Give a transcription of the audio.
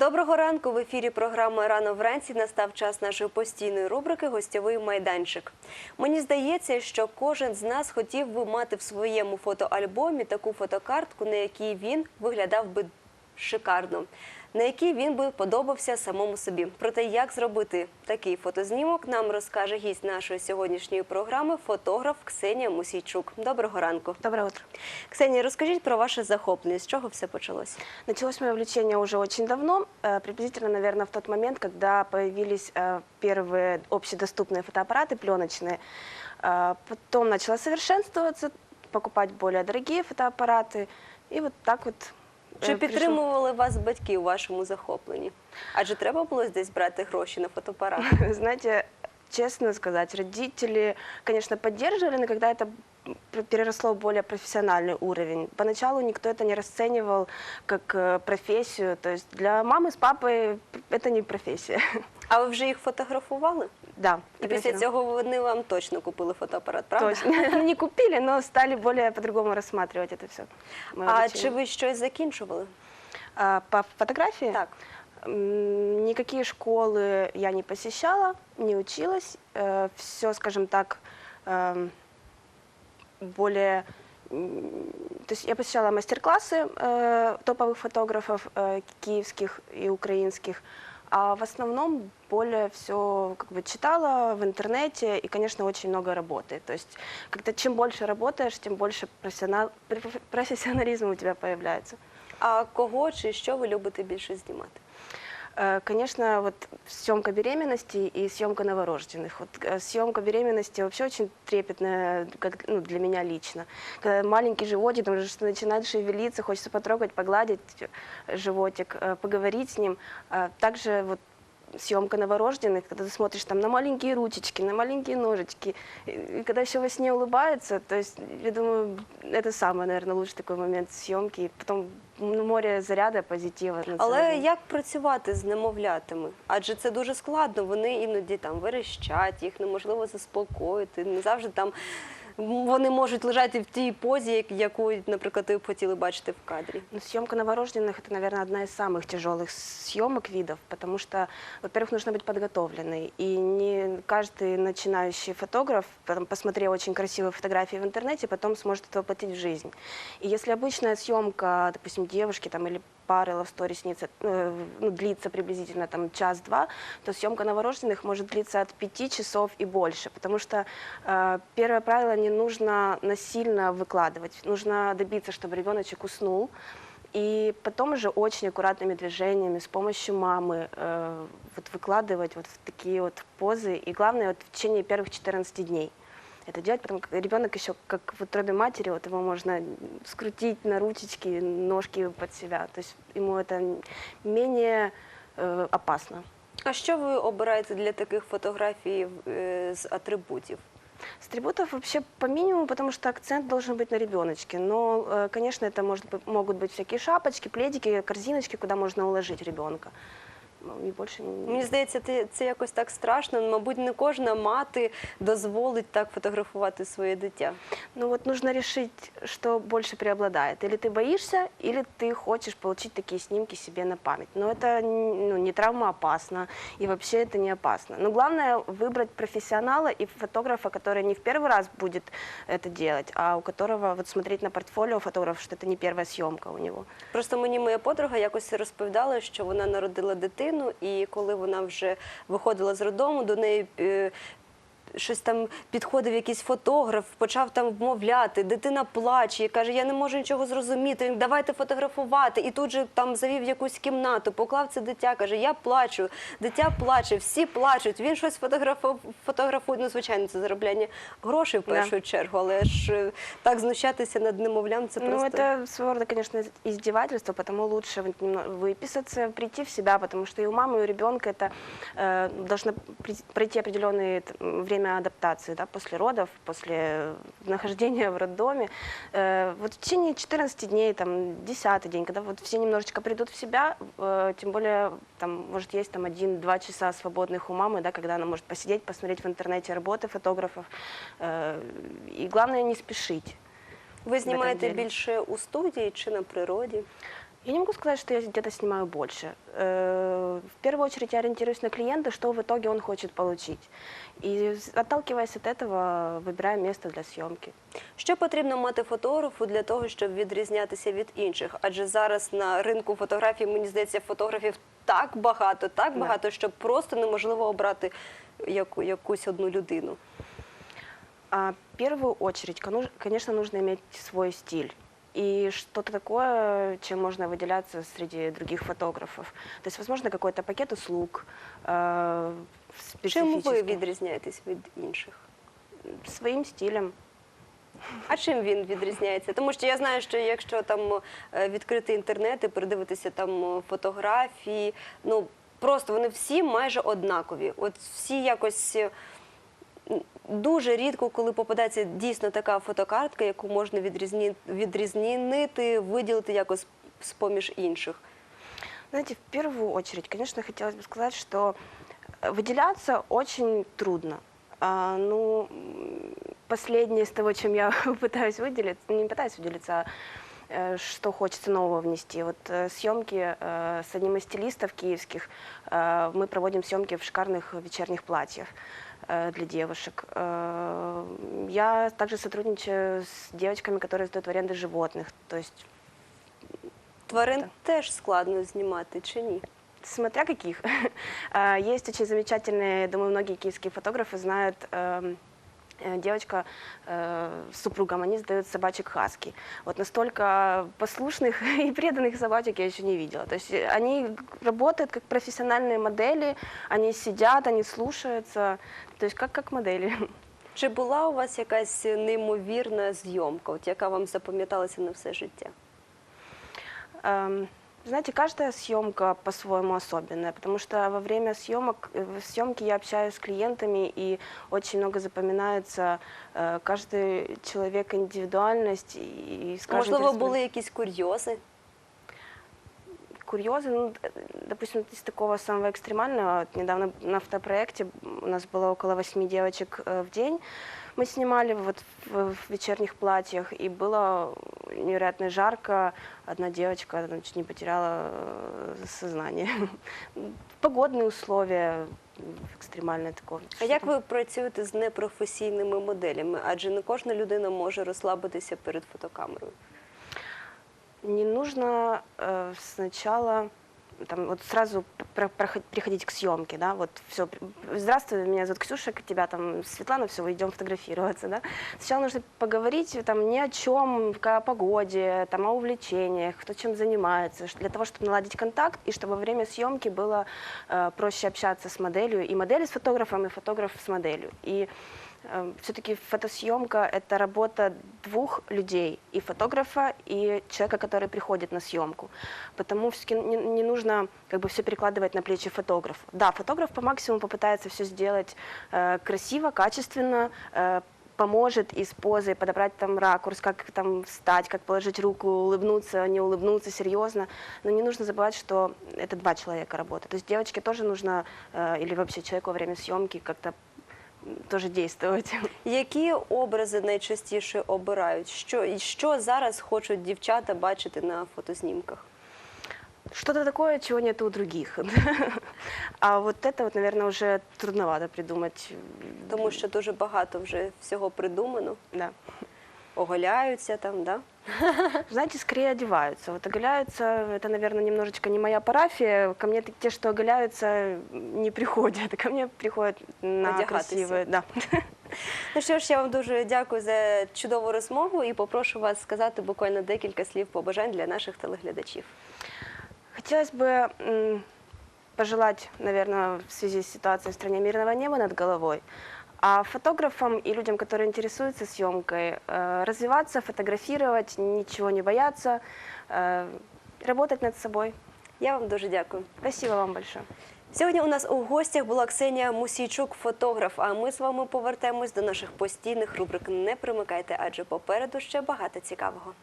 Доброго ранку. В ефірі програми Рано вранці настав час нашої постійної рубрики Гостєвий майданчик. Мені здається, що кожен з нас хотів би мати в своєму фотоальбомі таку фотокартку, на якій він виглядав би шикарно, на якій він би подобався самому собі. Про те, як зробити такий фотознімок, нам розкаже гість нашої сьогоднішньої програми, фотограф Ксенія Мусійчук. Доброго ранку. Доброе утро. Ксенія, розкажіть про ваше захоплення. З чого все почалося? Началось мое увлечение уже очень давно, э, приблизительно, наверное, в тот момент, когда появились э, первые общедоступные фотоаппараты пленочные. Э, Потом начала совершенствоваться, покупать более дорогие фотоаппараты. И вот так вот э, Чи пришло- підтримували вас батьки у вашому захопленні? Адже треба було десь брати гроші на фотоапарат. Знаете, честно сказать, родители, конечно, поддерживали, но когда это п- переросло в более профессиональный уровень. Поначалу никто это не расценивал как э, профессию. То есть для мамы с папой это не профессия. А ви вже їх фотографували? Да. І після фотографировала. цього вони вам точно купили фотоапарат, правда? Точно. Не купили, но стали более по-другому рассматривать это все. А чи ви щось закінчували? по фотографии? Так. М, Никакие школы я не посещала, не училась. Все, скажем так, эм, более... м, То есть я посещала мастер-классы э, топовых фотографов э, киевских и украинских, а в основном более все как бы читала в интернете и, конечно, очень много работы. То есть когда чем больше работаешь, тем больше профессионал, профессионализма у тебя появляется. А кого чи що ви любите більше знімати? Э, Конечно, вот съемка беременности и съемка новорожденных. Вот э, съемка беременности вообще очень трепетная как, ну, для меня лично. Когда маленький животик, там уже что начинает шевелиться, хочется потрогать, погладить э, животик, э, поговорить с ним. А Также вот съемка новорожденных, когда ты смотришь там на маленькие ручечки, на маленькие ножички, и, и когда еще во сне улыбается, то есть, я думаю, это самый, наверное, лучший такой момент съемки. И потом ну, море заряди позитива. Але як працювати з немовлятами? Адже це дуже складно. Вони іноді там верещать, їх неможливо заспокоїти. Не завжди там вони можуть лежати в тій позі, як- яку, наприклад, ви б хотіли бачити в кадрі. Ну, съемка новорожденных это, наверное, одна из самых тяжелых съемок видов, потому что, во-первых, нужно быть подготовленной. И не каждый начинающий фотограф, потом, посмотрев очень красивые фотографии в интернете, потом сможет это воплотить в жизнь. И если обычная съемка, допустим, девушки там, или пары love story снится, э, ну, длится приблизительно там час-два, то съемка новорожденных может длиться от пяти часов и больше, потому что э, первое правило не нужно насильно выкладывать, нужно добиться, чтобы ребеночек уснул, и потом уже очень аккуратными движениями с помощью мамы э, вот выкладывать вот в такие вот позы, и главное вот в течение первых 14 дней это делать, потому как ребенок еще как в утробе матери, вот его можно скрутить на ручечки, ножки под себя, то есть ему это менее э, опасно. А що ви обираєте для таких фотографій е, з атрибутів? С атрибутов вообще по минимуму, потому что акцент должен быть на ребеночке. Но, э, конечно, это может быть, могут быть всякие шапочки, пледики, корзиночки, куда можно уложить ребенка. Ну, и больше не- Мені здається, це, це якось так страшно. Мабуть, не кожна мати дозволить так фотографувати своє дитя. Ну вот нужно решить, что больше преобладает. Или ты боишься, или ты хочешь получить такие снимки себе на память. Но это ну, не травмоопасно, и вообще это не опасно. Но главное выбрать профессионала и фотографа, который не в первый раз будет это делать, а у которого вот смотреть на портфолио фотографа, что это не первая съемка у него. Просто мені моя подруга якось розповідала, що вона народила дитину, і коли вона вже виходила з роддому, до неї е, Щось там підходив якийсь фотограф, почав там вмовляти, дитина плаче і каже: Я не можу нічого зрозуміти. Він давайте фотографувати. І тут же там завів якусь кімнату, поклав це дитя, каже: Я плачу, дитя плаче, всі плачуть. Він щось фотографу- фотографує. Ну, звичайно, це заробляння грошей в Да. першу чергу, але ж е, так знущатися над немовлям це ну, просто. это своего рода, конечно, издевательство, потому лучше вот немного выписаться, прийти в себя, потому что и у мамы, и у ребенка это э, должно при- пройти определенное т- м, время адаптации, да, после родов, после нахождения в роддоме. Э, вот в течение 14 дней, там, 10 день, когда вот все немножечко придут в себя, э, тем более, там, может, есть там один-два часа свободных у мамы, да, когда она может посидеть, посмотреть в интернете работы фотографов. Э, и главное не спешить. Ви знімаєте деле. більше у студії чи на природі? Я не могу сказать, что я где-то снимаю больше. Э, В первую очередь я ориентируюсь на клиента, что в итоге он хочет получить. И с- отталкиваясь от этого, выбираю место для съемки. Що потрібно мати фотографу для того, щоб відрізнятися від інших? Адже зараз на ринку фотографій, мені здається, фотографів так багато, так Да. багато, що просто неможливо обрати яку, якусь одну людину. А, В первую очередь, кону- конечно, нужно иметь свой стиль. И что-то такое, чем можно выделяться среди других фотографов. То есть, возможно, какой-то пакет услуг э, Чим ви відрізняєтесь від інших? Своим стилем. А чим він відрізняється? Тому що я знаю, що якщо там е, відкрити інтернет і передивитися там е, фотографії, ну просто вони всі майже однакові. От всі якось. е, м, Дуже рідко, коли попадається дійсно така фотокартка, яку можна відрізні... відрізнити, виділити якось з-поміж інших. Знаете, в первую очередь, конечно, хотелось бы сказать, что э, выделяться очень трудно. А, ну, м, последнее из того, чем я пытаюсь выделиться, не пытаюсь выделиться, а э, что хочется нового внести. Вот э, съемки э, с одним из стилистов киевских, э, мы проводим съемки в шикарных вечерних платьях э, для девушек. Э, Я также сотрудничаю с девочками, которые сдают в аренды животных. То есть Тварин Так. теж складно знімати чи ні? Смотря каких. А, Есть очень замечательные, думаю, многие киевские фотографы знают эм, э, девочка э, с супругом, они сдают собачек хаски. Вот настолько послушных и преданных собачек я еще не видела. То есть э, они работают как профессиональные модели, они сидят, они слушаются, то есть как, как модели. Чи була у вас якась неймовірна зйомка, от яка вам запам'яталася на все життя? Эм, Знаете, каждая съемка по-своему особенная, потому что во время съемок, э, в съемки я общаюсь с клиентами, и очень много запоминается э, каждый человек индивидуальность. И с каждым Можливо, интерес- були якісь курйози? курьезы. Ну, д- допустим, из такого самого экстремального, вот недавно на автопроекте у нас было около восьми девочек э, в день. Мы снимали вот в, в вечерних платьях, и было невероятно жарко. Одна девочка ну, чуть не потеряла э, сознание. Погодные условия м, экстремальное такое. А як ви працюєте з непрофесійними моделями? Адже не кожна людина може розслабитися перед фотокамерою. Не нужно э, сначала там, вот сразу про- проход- приходить к съемке, да, вот все, здравствуй, меня зовут Ксюша, к тебя там Светлана, все, идем фотографироваться, да. Сначала нужно поговорить там ни о чем, о погоде, там о увлечениях, кто чем занимается, ш- для того, чтобы наладить контакт и чтобы во время съемки было э, проще общаться с моделью, и модель с фотографом, и фотограф с моделью. И все-таки фотосъемка – это работа двух людей, и фотографа, и человека, который приходит на съемку. Потому все-таки не, не нужно как бы все перекладывать на плечи фотографа. Да, фотограф по максимуму попытается все сделать э, красиво, качественно, э, поможет и с позой подобрать там ракурс, как там встать, как положить руку, улыбнуться, не улыбнуться, серьезно. Но не нужно забывать, что это два человека работают. То есть девочке тоже нужно, э, или вообще человеку во время съемки как-то м, тоже действовать. Які образи найчастіше обирають? Що, і що зараз хочуть дівчата бачити на фотознімках? Что-то такое, чего нет у других. А вот это вот, наверное, уже трудновато придумать. Тому що дуже багато вже всього придумано, Да. оголяються там, да? Знаете, скорее одеваются. Вот оголяются, это, наверное, немножечко не моя парафия. Ко мне те, что оголяются, не приходят. Ко мне приходят на Одягатися. красивые. Да. Ну що ж, я вам дуже дякую за чудову розмову і попрошу вас сказати буквально декілька слів побажань для наших телеглядачів. Хотелось бы м, пожелать, наверное, в связи с ситуацией в стране мирного неба над головой, а фотографам и людям, которые интересуются съемкой, э, развиваться, фотографировать, ничего не бояться, э, работать над собой. Я вам дуже дякую. Спасибо вам большое. Сьогодні у нас у гостях була Ксенія Мусійчук, фотограф. А ми з вами повертаємось до наших постійних рубрик. Не примикайте, адже попереду ще багато цікавого.